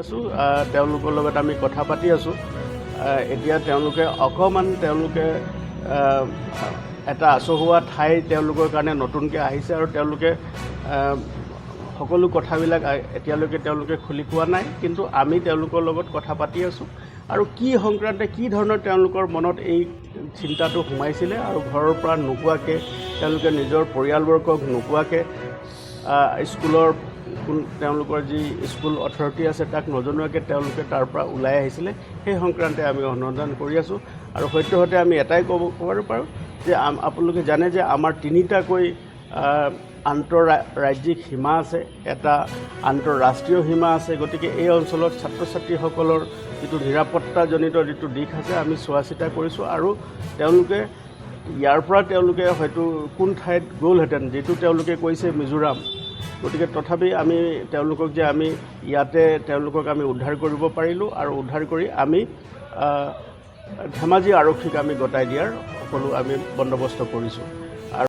আছোঁ তেওঁলোকৰ লগত আমি কথা পাতি আছোঁ। এতিয়া তেওঁলোকে অকণমান তেওঁলোকে এটা আচহুৱা ঠাই তেওঁলোকৰ কাৰণে নতুনকৈ আহিছে আৰু তেওঁলোকে সকলো কথাবিলাক এতিয়ালৈকে তেওঁলোকে খুলি কোৱা নাই কিন্তু আমি তেওঁলোকৰ লগত কথা পাতি আছোঁ। আৰু কি সংক্ৰান্তে কি ধৰণৰ তেওঁলোকৰ মনত এই চিন্তাটো সোমাইছিলে আৰু ঘৰৰ পৰা নোকোৱাকৈ তেওঁলোকে নিজৰ পৰিয়ালবৰ্গক নোকোৱাকৈ স্কুলৰ কোন তেওঁলোকৰ যি স্কুল অথৰিটি আছে, তাক নজনোৱাকৈ তেওঁলোকে তাৰ পৰা ওলাই আহিছিলে। সেই সংক্ৰান্তে আমি অনুসন্ধান কৰি আছোঁ। আৰু সদ্যহতে আমি এটাই ক'ব ক'ব পাৰোঁ যে আপোনালোকে জানে যে আমাৰ তিনিটাকৈ আন্তঃৰাজ্যিক সীমা আছে। এটা আন্তঃৰাষ্ট্ৰীয় সীমা আছে। গতিকে এই অঞ্চলত ছাত্ৰ ছাত্ৰীসকলৰ যিটো নিৰাপত্তাজনিত যিটো দিশ আছে, আমি চোৱা চিতা কৰিছোঁ। আৰু তেওঁলোকে, ইয়াৰ পৰা তেওঁলোকে হয়তো কোন ঠাইত গ'লহেঁতেন, যিটো তেওঁলোকে কৈছে মিজোৰাম। গতিকে তথাপি আমি তেওঁলোকক যে আমি ইয়াতে তেওঁলোকক আমি উদ্ধাৰ কৰিব পাৰিলোঁ আৰু উদ্ধাৰ কৰি আমি ধেমাজি আৰক্ষীক আমি গতাই দিয়াৰ সকলো আমি বন্দোবস্ত কৰিছোঁ।